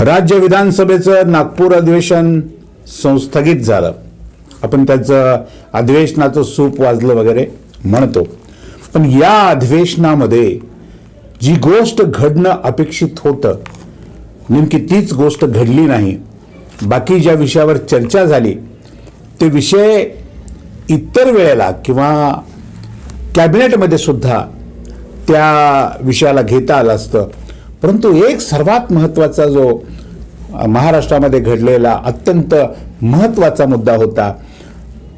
राज्य विधानसभेचं नागपूर अधिवेशन संस्थगित झालं. आपण त्याचं अधिवेशनाचं सूप वाजलं वगैरे म्हणतो. पण या अधिवेशनामध्ये जी गोष्ट घडणं अपेक्षित होतं नेमकी तीच गोष्ट घडली नाही. बाकी ज्या विषयावर चर्चा झाली ते विषय इतर वेळेला किंवा कॅबिनेटमध्ये सुद्धा त्या विषयाला घेता आलं असतं. परंतु एक सर्वात महत्त्वाचा जो महाराष्ट्रामध्ये घडलेला अत्यंत महत्त्वाचा मुद्दा होता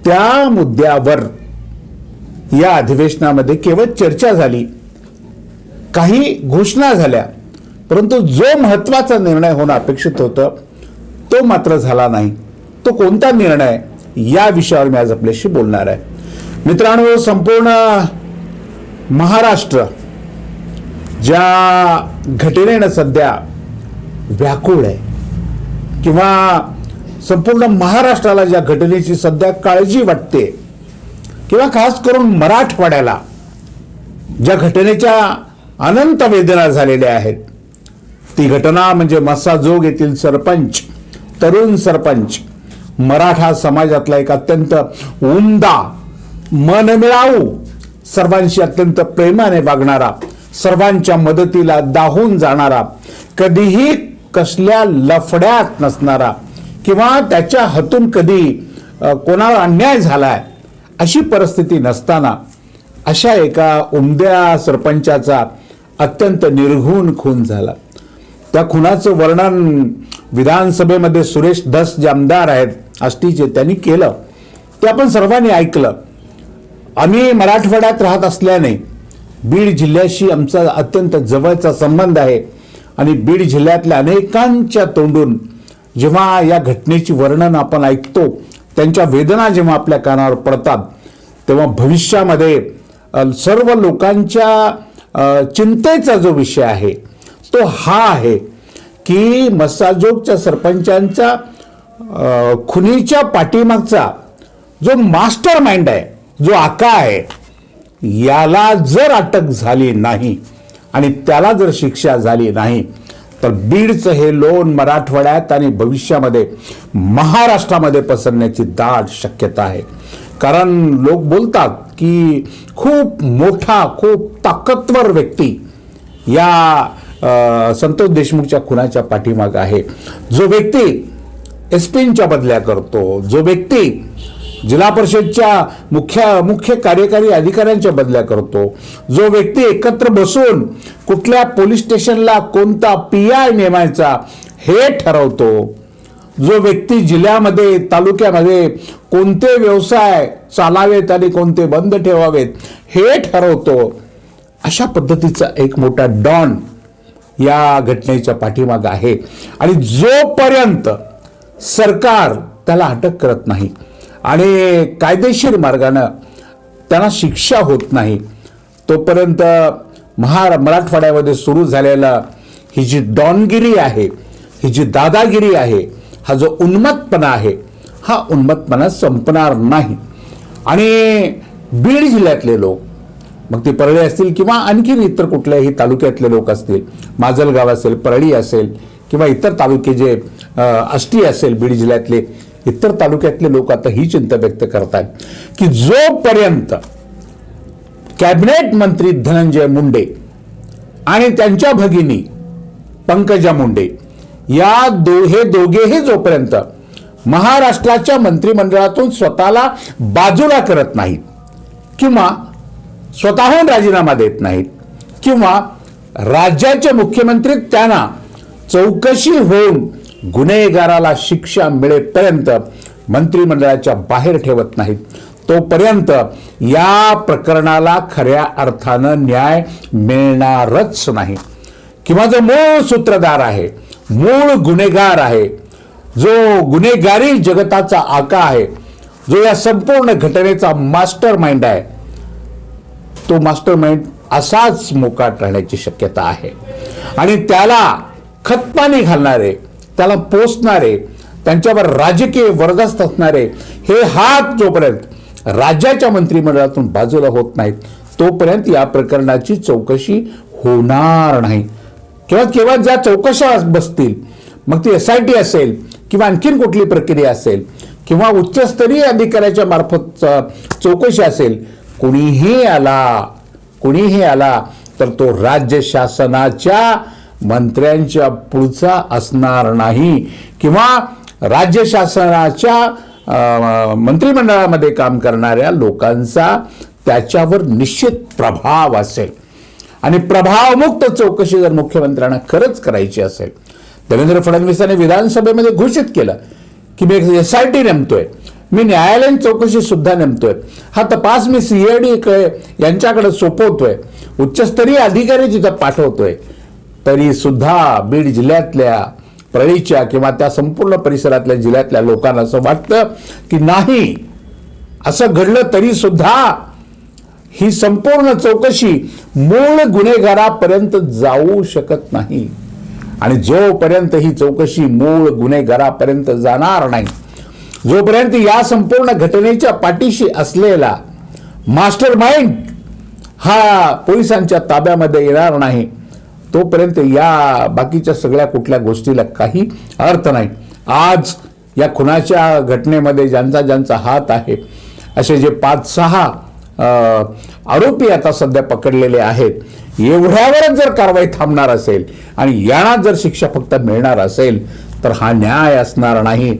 त्या मुद्द्यावर या अधिवेशनामध्ये केवळ चर्चा झाली. काही घोषणा झाल्या परंतु जो महत्त्वाचा निर्णय होणं अपेक्षित होतं तो मात्र झाला नाही. तो कोणता निर्णय या विषयावर मी आज आपल्याशी बोलणार आहे. मित्रांनो संपूर्ण महाराष्ट्र ज्या घटनेनं सध्या व्याकुळ आहे किंवा संपूर्ण महाराष्ट्राला ज्या घटनेची सध्या काळजी वाटते किंवा खास करून मराठवाड्याला ज्या घटनेच्या अनंत वेदना झालेल्या आहेत ती घटना म्हणजे मस्साजोग येथील सरपंच तरुण सरपंच मराठा समाजातला एक अत्यंत उमदा मनमिळाऊ सर्वांशी अत्यंत प्रेमाने वागणारा सर्वांच्या मदतीला दाहून जाणारा कधीही कसल्या लफड्यात नसणारा किंवा त्याच्या हातून कधी कोणावर अन्याय झालाय अशी परिस्थिती नसताना अशा एका उमद्या सरपंचाचा अत्यंत निर्घुण खून झाला. त्या खुनाचं वर्णन विधानसभेमध्ये सुरेश धस जे आमदार आहेत आष्टीचे त्यांनी केलं ते आपण सर्वांनी ऐकलं. आम्ही मराठवाड्यात राहत असल्याने बीड जिल्ह्याशी आमचा अत्यंत जवळचा संबंध आहे. आणि बीड जिल्ह्यातल्या अनेकांच्या तोंडून जेव्हा या घटनेची वर्णन आपण ऐकतो त्यांच्या वेदना जेव्हा आपल्या कानावर पडतात तेव्हा भविष्यामध्ये सर्व लोकांच्या चिंतेचा जो विषय आहे तो हा आहे की मसाजोगच्या सरपंचांचा खुनीच्या पाठीमागचा जो मास्टर माइंड आहे जो आका आहे याला जर अटक झाली नाही आणि त्याला जर शिक्षा झाली नाही तर बीडचं हे लोन मराठवाड्यात आणि भविष्यामध्ये महाराष्ट्रामध्ये पसरण्याची दाट शक्यता आहे. कारण लोक बोलतात की खूप मोठा खूप ताकदवर व्यक्ती या संतोष देशमुखच्या खुनाच्या पाठीमाग आहे. जो व्यक्ती एस पींच्या बदल्या करतो जो व्यक्ती जिल्हा परिषदच्या मुख्य मुख्य कार्यकारी अधिकाऱ्यांच्या बदल्या करतो. जो व्यक्ती एकत्र बसून कुठल्या पोलीस स्टेशनला कोणता पी आय नेमायचा हे ठरवतो. जो व्यक्ती जिल्ह्यामध्ये तालुक्यामध्ये कोणते व्यवसाय चालावेत आणि कोणते बंद ठेवावेत हे ठरवतो. अशा पद्धतीचा एक मोठा डॉन या घटनेच्या पाठीमाग आहे. आणि जोपर्यंत सरकार त्याला अटक करत नाही आणि कायदेशीर मार्गानं त्यांना शिक्षा होत नाही. तोपर्यंत महार मराठवाड्यामध्ये सुरू झालेला ही जी डॉनगिरी आहे ही जी दादागिरी आहे हा जो उन्मत्तपणा आहे हा उन्मत्तपणा संपणार नाही. आणि बीड जिल्ह्यातले लोक मग ते परळी असतील किंवा आणखीन इतर कुठल्याही तालुक्यातले लोक असतील माजलगाव असेल परळी असेल किंवा इतर तालुके जे आष्टी असेल बीड जिल्ह्यातले इतर तालुक्यातले लोक आता ही चिंता व्यक्त करतात की जोपर्यंत कॅबिनेट मंत्री धनंजय मुंडे आणि त्यांच्या भगिनी पंकजा मुंडे या दो हे दोघेही जोपर्यंत महाराष्ट्राच्या मंत्रिमंडळातून स्वतःला बाजूला करत नाहीत किंवा स्वतःहून राजीनामा देत नाहीत किंवा राज्याचे मुख्यमंत्री त्यांना चौकशी होऊन गुन्हेगाराला शिक्षा मिळेपर्यंत मंत्रिमंडळाच्या बाहेर ठेवत नाहीत. तोपर्यंत या प्रकरणाला खऱ्या अर्थानं न्याय मिळणारच नाही. किंवा जो मूळ सूत्रधार आहे मूळ गुन्हेगार आहे जो गुन्हेगारी जगताचा आका आहे जो या संपूर्ण घटनेचा मास्टर माइंड आहे तो मास्टर माइंड असाच मोकाट राहण्याची शक्यता आहे. आणि त्याला खतपाणी घालणारे त्याला पोचणारे त्यांच्यावर राजकीय वरदस्त असणारे हे हात जोपर्यंत राज्याच्या मंत्रिमंडळातून बाजूला होत नाहीत तोपर्यंत या प्रकरणाची चौकशी होणार नाही. किंवा केवळ ज्या चौकशा बसतील मग ती एस आय टी असेल किंवा आणखीन कुठली प्रक्रिया असेल किंवा उच्चस्तरीय अधिकाऱ्याच्या मार्फत चौकशी असेल कुणीही आला कुणीही आला तर तो राज्य शासनाच्या मंत्र्यांच्या पुढचा असणार नाही किंवा राज्य शासनाच्या मंत्रिमंडळामध्ये काम करणाऱ्या लोकांचा त्याच्यावर निश्चित प्रभाव असेल. आणि प्रभावमुक्त चौकशी जर मुख्यमंत्र्यांना खरंच करायची असेल देवेंद्र फडणवीसांनी विधानसभेमध्ये घोषित केलं की मी एस आय टी नेमतोय मी न्यायालयीन चौकशी सुद्धा नेमतोय हा तपास मी सीएडी यांच्याकडे सोपवतोय उच्चस्तरीय अधिकारी तिथं पाठवतोय तरी सुद्धा बीड जिल्ह्यातल्या प्रळीच्या किंवा त्या संपूर्ण परिसरातल्या जिल्ह्यातल्या लोकांना असं वाटतं की नाही असं घडलं तरी सुद्धा ही संपूर्ण चौकशी मूळ गुन्हेगारापर्यंत जाऊ शकत नाही. आणि जोपर्यंत ही चौकशी मूळ गुन्हेगारापर्यंत जाणार नाही जोपर्यंत या संपूर्ण घटनेच्या पाठीशी असलेला मास्टर माइंड हा पोलिसांच्या ताब्यामध्ये येणार नाही तोपर्यंत या बाकीच्या सगळ्या कुठल्या गोष्टीला काही अर्थ नाही. आज या खुनाच्या घटनेमध्ये ज्यांचा ज्यांचा हात आहे असे जे पाच सहा आरोपी आता सध्या पकडलेले आहेत एवढ्यावरच जर कारवाई थांबणार असेल आणि यांना जर शिक्षा फक्त मिळणार असेल तर हा न्याय असणार नाही.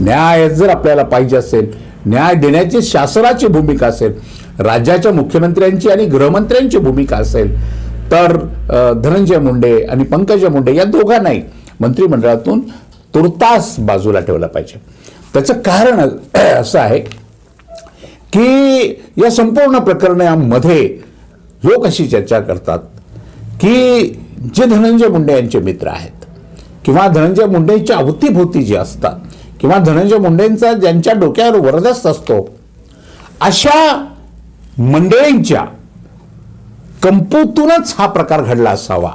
न्याय जर आपल्याला पाहिजे असेल न्याय देण्याची शासनाची भूमिका असेल राज्याच्या मुख्यमंत्र्यांची आणि गृहमंत्र्यांची भूमिका असेल तर धनंजय मुंडे आणि पंकजा मुंडे या दोघांनाही मंत्रिमंडळातून तुर्तास बाजूला ठेवलं पाहिजे. त्याचं कारण असं आहे की या संपूर्ण प्रकरणामध्ये लोक अशी चर्चा करतात की जे धनंजय मुंडे यांचे मित्र आहेत किंवा धनंजय मुंडेंच्या अवतीभोवती जे असतात किंवा धनंजय मुंडेंचा ज्यांच्या डोक्यावर वरदस्त असतो अशा मंडळींच्या कंपोतूनच हा प्रकार घडला असावा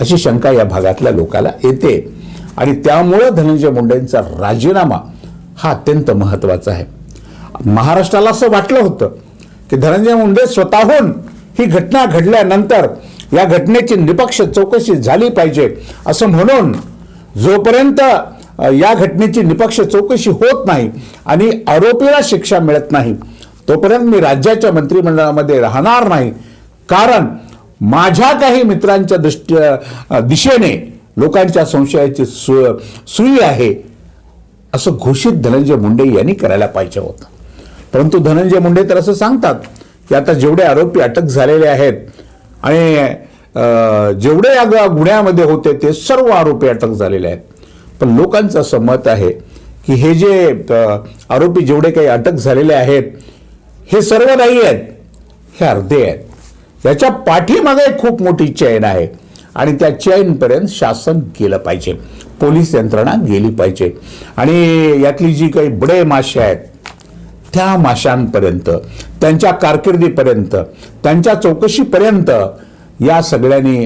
अशी शंका या भागातल्या लोकाला येते. आणि त्यामुळं धनंजय मुंडेंचा राजीनामा हा अत्यंत महत्त्वाचा आहे. महाराष्ट्राला असं वाटलं होतं की धनंजय मुंडे स्वतःहून ही घटना घडल्यानंतर या घटनेची निपक्ष चौकशी झाली पाहिजे असं म्हणून जोपर्यंत या घटनेची निपक्ष चौकशी होत नाही आणि आरोपीला शिक्षा मिळत नाही तोपर्यंत मी राज्याच्या मंत्रिमंडळामध्ये राहणार नाही कारण माझ्या काही मित्रांच्या दृष्टी दिशेने लोकांच्या संशयाची सु सुई आहे असं घोषित धनंजय मुंडे यांनी करायला पाहिजे होतं. परंतु धनंजय मुंडे तर असं सांगतात की आता जेवढे आरोपी अटक झालेले आहेत आणि जेवढे या गुन्ह्यामध्ये होते ते सर्व आरोपी अटक झालेले आहेत. पण लोकांचं असं मत आहे की हे जे आरोपी जेवढे काही अटक झालेले आहेत हे सर्व नाही आहेत हे अर्धे आहेत. याच्या पाठीमागे खूप मोठी चैन आहे. आणि त्या चैनपर्यंत शासन गेलं पाहिजे. पोलीस यंत्रणा गेली पाहिजे. आणि यातली जी काही बडे मासे आहेत त्या माशांपर्यंत त्यांच्या कारकिर्दीपर्यंत त्यांच्या चौकशीपर्यंत या सगळ्यांनी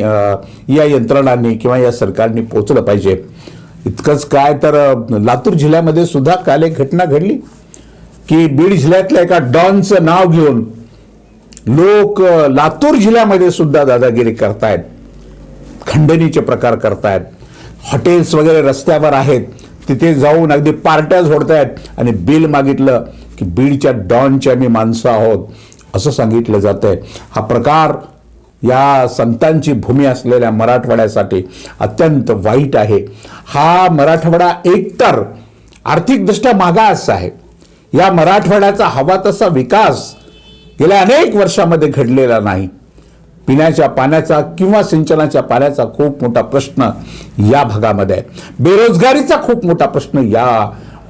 या यंत्रणांनी किंवा या सरकारने पोचलं पाहिजे. इतकंच काय तर लातूर जिल्ह्यामध्ये सुद्धा काल एक घटना घडली की बीड जिल्ह्यातल्या एका डॉनचं नाव घेऊन लोक लातूर जिल्ह्यामध्ये सुद्धा दादागिरी करतायत. खंडणीचे प्रकार करतायत. हॉटेल्स वगैरे रस्त्यावर आहेत. तिथे जाऊन अगदी पार्ट्या झोडतायत आणि बिल मागितलं की बीडच्या डॉनच्या मी माणसं आहोत असं सांगितलं जातंय. हा प्रकार या संतांची भूमी असलेल्या मराठवाड्यासाठी अत्यंत वाईट आहे. हा मराठवाडा एकतर आर्थिकदृष्ट्या मागास आहे. या मराठवाड्याचा हवा तसा विकास गेल्या अनेक वर्षामध्ये घडलेला नाही. पिण्याच्या पाण्याचा किंवा सिंचनाच्या पाण्याचा खूप मोठा प्रश्न या भागामध्ये आहे. बेरोजगारीचा खूप मोठा प्रश्न या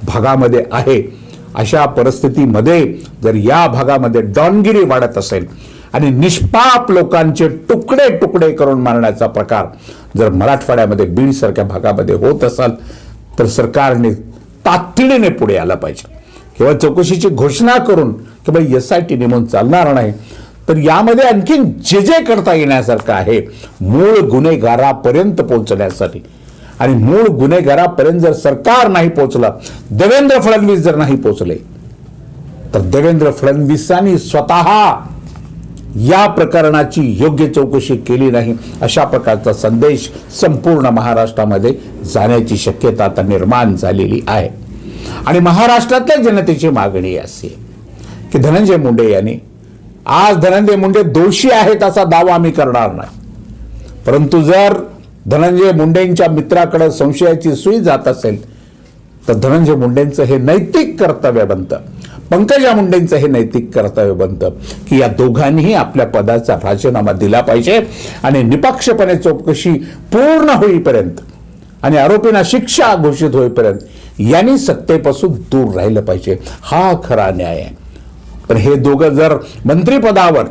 भागामध्ये आहे. अशा परिस्थितीमध्ये जर या भागामध्ये डॉनगिरी वाढत असेल आणि निष्पाप लोकांचे तुकडे तुकडे करून मारण्याचा प्रकार जर मराठवाड्यामध्ये बीडसारख्या भागामध्ये होत असाल तर सरकारने तातडीने पुढे आलं पाहिजे. किंवा चौकशीची घोषणा करून किंवा एस आय टी नेमून चालणार नाही तर यामध्ये आणखीन जे जे करता येण्यासारखं आहे मूळ गुन्हेगारापर्यंत पोहोचण्यासाठी. आणि मूळ गुन्हेगारापर्यंत जर सरकार नाही पोहोचलं देवेंद्र फडणवीस जर नाही पोहोचले तर देवेंद्र फडणवीसांनी स्वतः या प्रकरणाची योग्य चौकशी केली नाही अशा प्रकारचा संदेश संपूर्ण महाराष्ट्रामध्ये जाण्याची शक्यता आता निर्माण झालेली आहे. आणि महाराष्ट्रातल्या जनतेची मागणी असे की धनंजय मुंडे यांनी आज धनंजय मुंडे दोषी आहेत असा दावा आम्ही करणार नाही. परंतु जर धनंजय मुंडेंच्या मित्राकडे संशयाची सुई जात असेल तर धनंजय मुंडेंचं हे नैतिक कर्तव्य बनतं. पंकजा मुंडेंचं हे नैतिक कर्तव्य बनतं की या दोघांनीही आपल्या पदाचा राजीनामा दिला पाहिजे आणि निपक्षपणे चौकशी पूर्ण होईपर्यंत आणि आरोपींना शिक्षा घोषित होईपर्यंत यांनी सत्तेपासून दूर राहिलं पाहिजे. हा खरा न्याय आहे. पण हे दोघं जर मंत्रिपदावर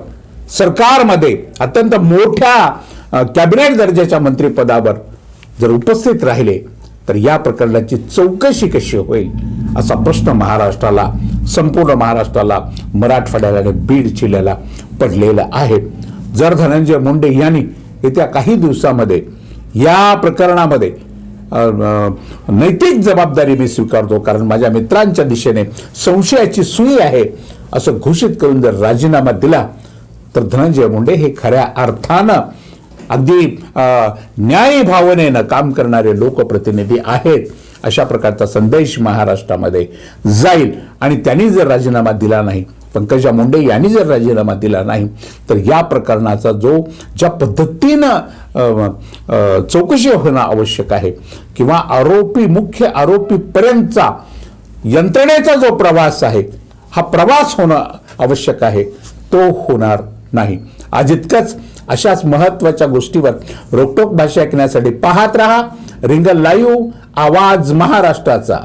सरकारमध्ये अत्यंत मोठ्या कॅबिनेट दर्जाच्या मंत्रिपदावर जर उपस्थित राहिले तर या प्रकरणाची चौकशी कशी होईल असा प्रश्न महाराष्ट्राला संपूर्ण महाराष्ट्राला मराठवाड्याला आणि बीड जिल्ह्याला पडलेला आहे. जर धनंजय मुंडे यांनी येत्या काही दिवसामध्ये या प्रकरणामध्ये नैतिक जबाबदारी मी स्वीकारतो कारण माझ्या मित्रांच्या दिशेने संशयाची सुई आहे असं घोषित करून जर राजीनामा दिला तर धनंजय मुंडे हे खऱ्या अर्थानं अगदी न्याय भावनेनं काम करणारे लोकप्रतिनिधी आहेत अशा प्रकारचा संदेश महाराष्ट्रामध्ये जाईल. आणि त्यांनी जर राजीनामा दिला नाही पंकजा मुंडे यांनी जर राजीनामा दिला नाही तर या प्रकरणाचा जो ज्या पद्धतीनं चौकशी होणं आवश्यक आहे किंवा आरोपी मुख्य आरोपीपर्यंतचा यंत्रणेचा जो प्रवास आहे हा प्रवास होणं आवश्यक आहे तो होणार नाही. आज इतकंच अशाच महत्त्वाच्या गोष्टीवर रोकटोक भाषा ऐकण्यासाठी पाहत रहा रिंगल लाईव्ह आवाज महाराष्ट्राचा.